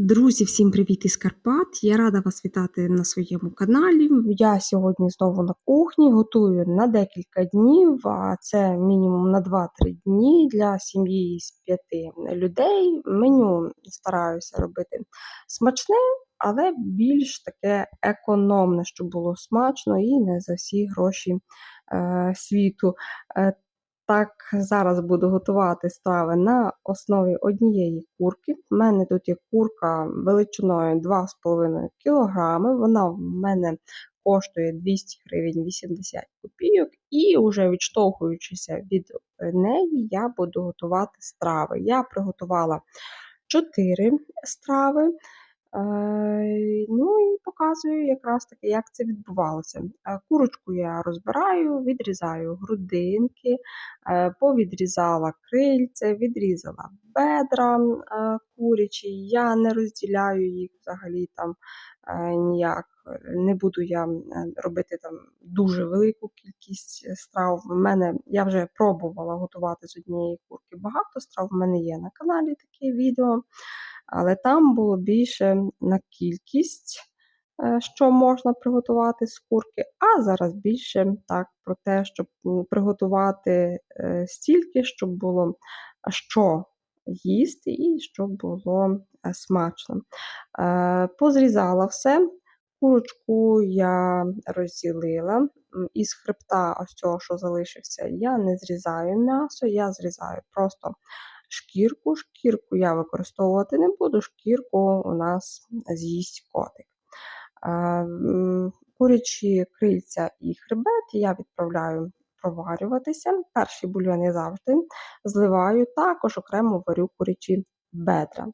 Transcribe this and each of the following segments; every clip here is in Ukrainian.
Друзі, всім привіт із Карпат! Я рада вас вітати на своєму каналі. Я сьогодні знову на кухні, готую на декілька днів, а це мінімум на 2-3 дні для сім'ї з п'яти людей. Меню стараюся робити смачне, але більш таке економне, щоб було смачно і не за всі гроші е, світу. Так, зараз буду готувати страви на основі однієї курки. У мене тут є курка величиною 2,5 кг. Вона в мене коштує 200 гривень 80 копійок, і вже відштовхуючися від неї, я буду готувати страви. Я приготувала 4 страви. Е, ну і показую якраз таки, як це відбувалося. Е, курочку я розбираю, відрізаю грудинки, е, повідрізала крильце, відрізала бедра курячі. Я не розділяю їх взагалі там ніяк. Не буду я робити там дуже велику кількість страв. В мене я вже пробувала готувати з однієї курки багато страв. В мене є на каналі таке відео але там було більше на кількість, е, що можна приготувати з курки, а зараз більше так про те, щоб приготувати е, стільки, щоб було що їсти і щоб було е, смачно. Позрізала все. Курочку я розділила. Із хребта, ось цього, що залишився, я не зрізаю м'ясо, я зрізаю просто шкірку. Шкірку я використовувати не буду, шкірку у нас з'їсть котик. Курячі крильця і хребет я відправляю проварюватися. Перший бульйон завжди зливаю, також окремо варю курячі бедра.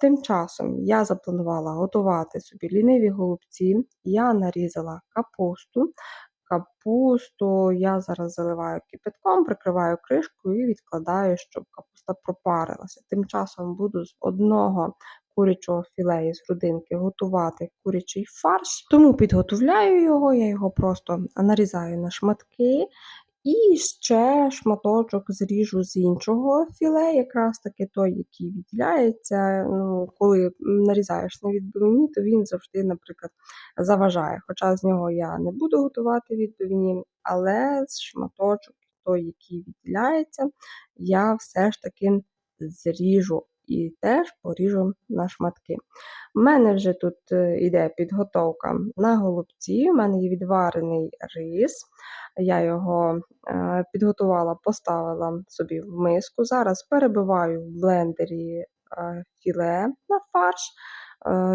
Тим часом я запланувала готувати собі ліниві голубці, я нарізала капусту, Капусту я зараз заливаю кипятком, прикриваю кришкою і відкладаю, щоб капуста пропарилася. Тим часом буду з одного курячого філею з грудинки готувати курячий фарш, тому підготовляю його, я його просто нарізаю на шматки і ще шматочок зріжу з іншого філе, якраз таки той, який відділяється. Ну, Коли нарізаєш на відбивні, то він завжди, наприклад, заважає. Хоча з нього я не буду готувати відбивні, але з шматочок, той, який відділяється, я все ж таки зріжу і теж поріжу на шматки. У мене вже тут е, підготовка на голубці, у мене є відварений рис. Я його е, підготувала, поставила собі в миску. Зараз перебиваю в блендері е, філе на фарш.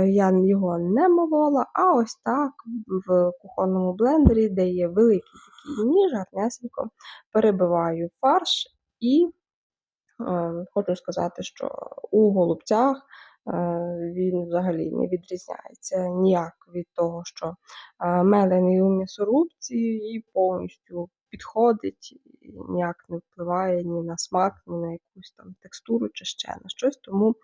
Я його не молола, а ось так в кухонному блендері, де є великий такий ніж, гарнесенько перебиваю фарш і хочу сказати, що у голубцях е, він взагалі не відрізняється ніяк від того, що е, мелений у м'ясорубці і повністю підходить, і ніяк не впливає ні на смак, ні на якусь там текстуру чи ще на щось. Тому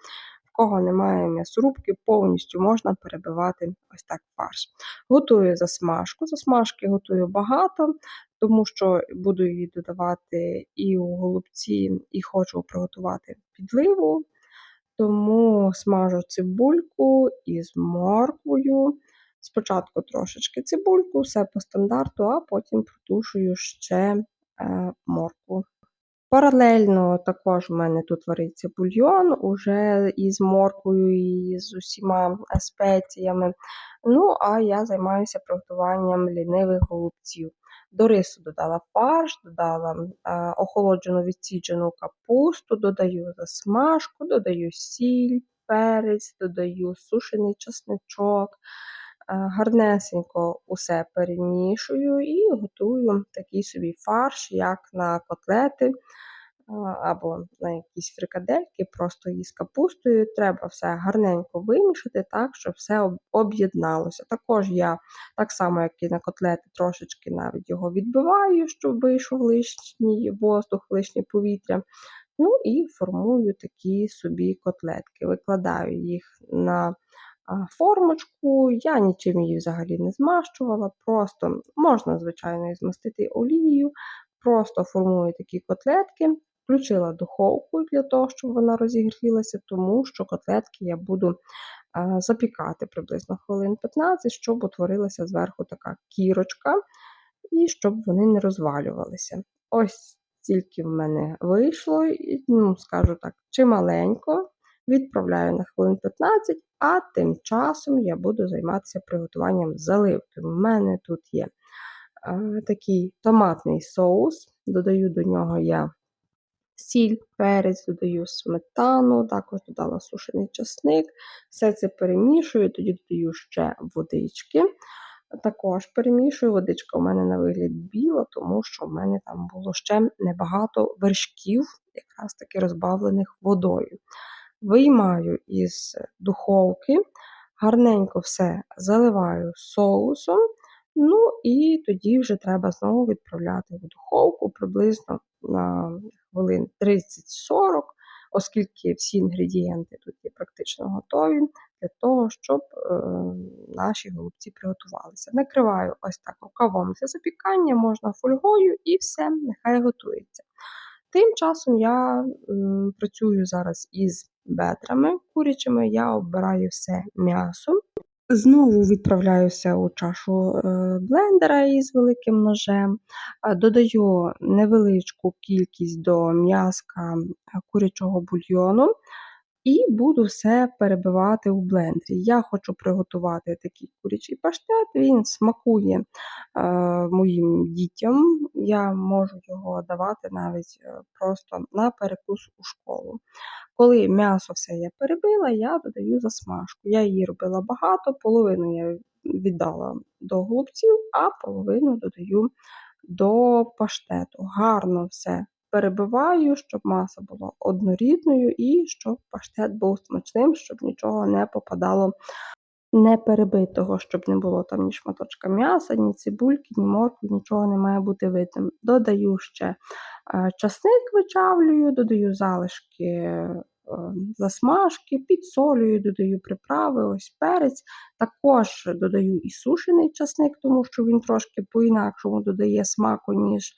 в кого немає м'ясорубки, повністю можна перебивати ось так фарш. Готую засмажку. Засмажки готую багато, тому що буду її додавати і у голубці, і хочу приготувати підливу. Тому смажу цибульку із морквою. Спочатку трошечки цибульку, все по стандарту, а потім протушую ще е, моркву. Паралельно також в мене тут вариться бульйон уже із морквою і з усіма спеціями. Ну, а я займаюся приготуванням лінивих голубців. До рису додала фарш, додала охолоджену відсіджену капусту, додаю засмажку, додаю сіль, перець, додаю сушений чесничок. Гарнесенько усе перемішую і готую такий собі фарш, як на котлети або на якісь фрикадельки, просто її з капустою. Треба все гарненько вимішати, так, щоб все об'єдналося. Також я, так само, як і на котлети, трошечки навіть його відбиваю, щоб вийшов лишній воздух, лишнє повітря. Ну і формую такі собі котлетки. Викладаю їх на формочку, я нічим її взагалі не змащувала, просто можна, звичайно, змастити олією, просто формую такі котлетки. Включила духовку для того, щоб вона розігрілася, тому що котлетки я буду а, запікати приблизно хвилин 15, щоб утворилася зверху така кірочка, і щоб вони не розвалювалися. Ось стільки в мене вийшло, і, ну, скажу так, чималенько. Відправляю на хвилин 15, а тим часом я буду займатися приготуванням заливки. У мене тут є а, такий томатний соус, додаю до нього я сіль, перець, додаю сметану, також додала сушений часник. Все це перемішую, тоді додаю ще водички. Також перемішую. Водичка у мене на вигляд біла, тому що в мене там було ще небагато вершків, якраз таки розбавлених водою. Виймаю із духовки, гарненько все заливаю соусом. Ну і тоді вже треба знову відправляти в духовку приблизно на хвилин 30-40, оскільки всі інгредієнти тут є практично готові для того, щоб е, наші голубці приготувалися. Накриваю ось так рукавом для запікання, можна фольгою і все, нехай готується. Тим часом я м, працюю зараз із бедрами курячими, я обираю все м'ясо. Знову відправляюся у чашу е, блендера із великим ножем, додаю невеличку кількість до м'язка курячого бульйону і буду все перебивати у блендері. Я хочу приготувати такий курячий паштет, він смакує е, моїм дітям. Я можу його давати навіть е, просто на перекус у школу. Коли м'ясо все я перебила, я додаю засмажку. Я її робила багато, половину я віддала до голубців, а половину додаю до паштету. Гарно все перебиваю, щоб маса була однорідною і щоб паштет був смачним, щоб нічого не попадало не перебитого, щоб не було там ні шматочка м'яса, ні цибульки, ні моркви, нічого не має бути видним. Додаю ще е, часник вичавлюю, додаю залишки е, засмажки, підсолюю, додаю приправи, ось перець. Також додаю і сушений часник, тому що він трошки по-інакшому додає смаку, ніж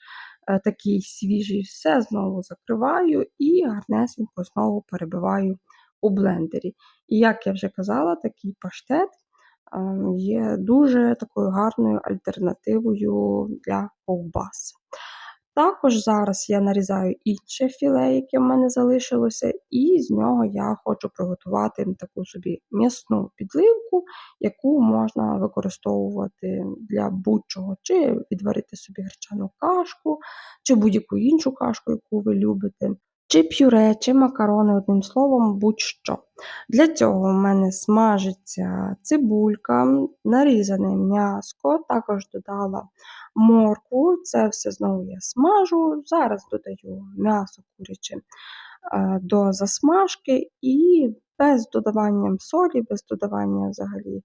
такий свіжий. Все знову закриваю і гарнесенько знову перебиваю у блендері. І як я вже казала, такий паштет ем, є дуже такою гарною альтернативою для ковбас. Також зараз я нарізаю інше філе, яке в мене залишилося, і з нього я хочу приготувати таку собі м'ясну підливку, яку можна використовувати для будь-чого, чи відварити собі гречану кашку, чи будь-яку іншу кашку, яку ви любите чи пюре, чи макарони, одним словом, будь-що. Для цього в мене смажиться цибулька, нарізане м'яско, також додала моркву, це все знову я смажу. Зараз додаю м'ясо куряче е, до засмажки і без додавання солі, без додавання взагалі е,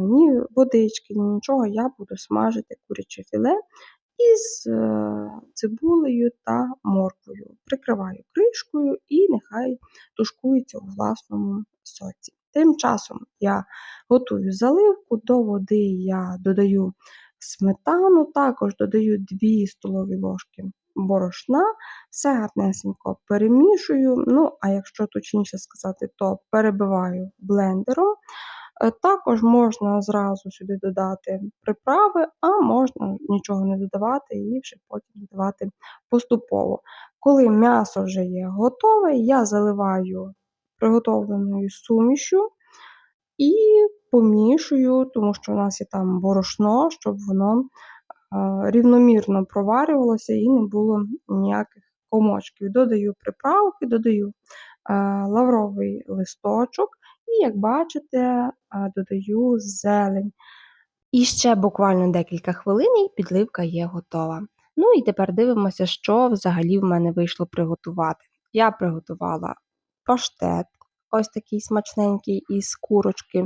ні водички, ні нічого, я буду смажити куряче філе із е, цибулею та морквою. Прикриваю кришкою і нехай тушкується у власному соці. Тим часом я готую заливку, до води я додаю сметану, також додаю 2 столові ложки борошна, все гарнесенько перемішую. Ну, а якщо точніше сказати, то перебиваю блендером. Е, також можна зразу сюди додати приправи, а можна нічого не додавати і вже потім додавати поступово. Коли м'ясо вже є готове, я заливаю приготовленою сумішю і помішую, тому що у нас є там борошно, щоб воно рівномірно проварювалося і не було ніяких комочків. Додаю приправки, додаю лавровий листочок. І, як бачите, додаю зелень. І ще буквально декілька хвилин і підливка є готова. Ну і тепер дивимося, що взагалі в мене вийшло приготувати. Я приготувала паштет, ось такий смачненький із курочки.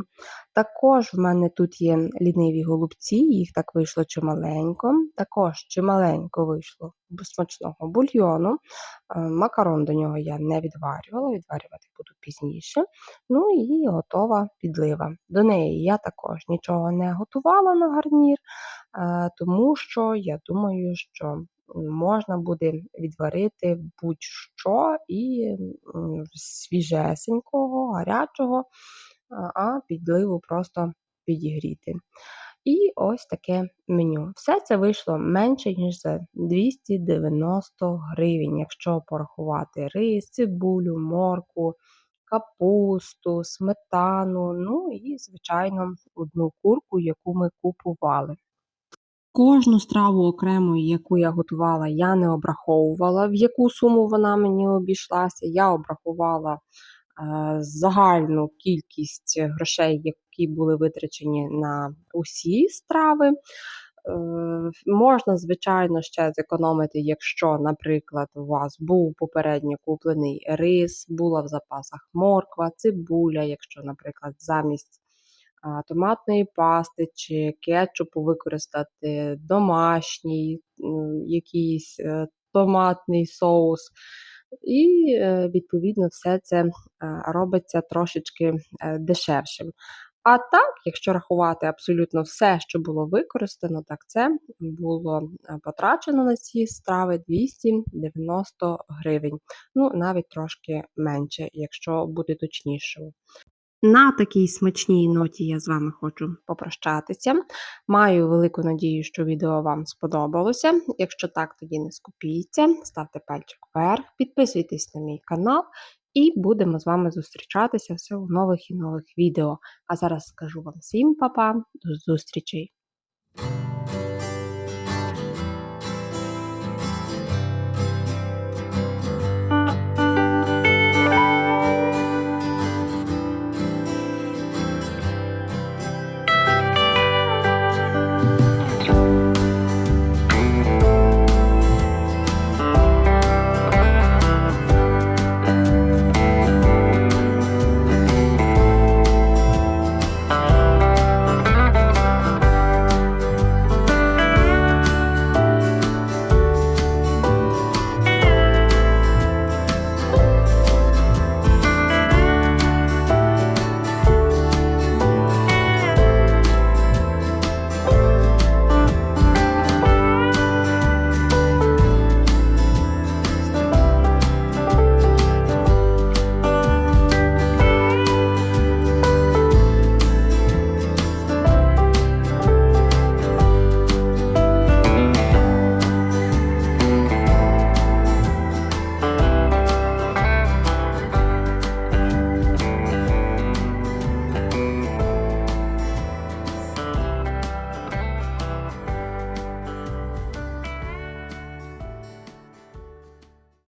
Також в мене тут є ліниві голубці, їх так вийшло чималенько. Також чималенько вийшло смачного бульйону. Е, макарон до нього я не відварювала, відварювати буду пізніше. Ну і готова підлива. До неї я також нічого не готувала на гарнір, е, тому що я думаю, що можна буде відварити будь-що і свіжесенького, гарячого, а- підливу просто підігріти. І ось таке меню. Все це вийшло менше, ніж за 290 гривень, якщо порахувати рис, цибулю, моркву, капусту, сметану, ну і, звичайно, одну курку, яку ми купували. Кожну страву окремо, яку я готувала, я не обраховувала, в яку суму вона мені обійшлася. Я обрахувала е, загальну кількість грошей, які були витрачені на усі страви. Е, можна, звичайно, ще зекономити, якщо, наприклад, у вас був попередньо куплений рис, була в запасах морква, цибуля, якщо, наприклад, замість томатної пасти чи кетчупу використати домашній якийсь е, томатний соус. І, е, відповідно, все це е, робиться трошечки дешевшим. А так, якщо рахувати абсолютно все, що було використано, так це було потрачено на ці страви 290 гривень. Ну, навіть трошки менше, якщо бути точнішою. На такій смачній ноті я з вами хочу попрощатися. Маю велику надію, що відео вам сподобалося. Якщо так, тоді не скупіться, ставте пальчик вверх, підписуйтесь на мій канал і будемо з вами зустрічатися все у нових і нових відео. А зараз скажу вам всім па-па, до зустрічей!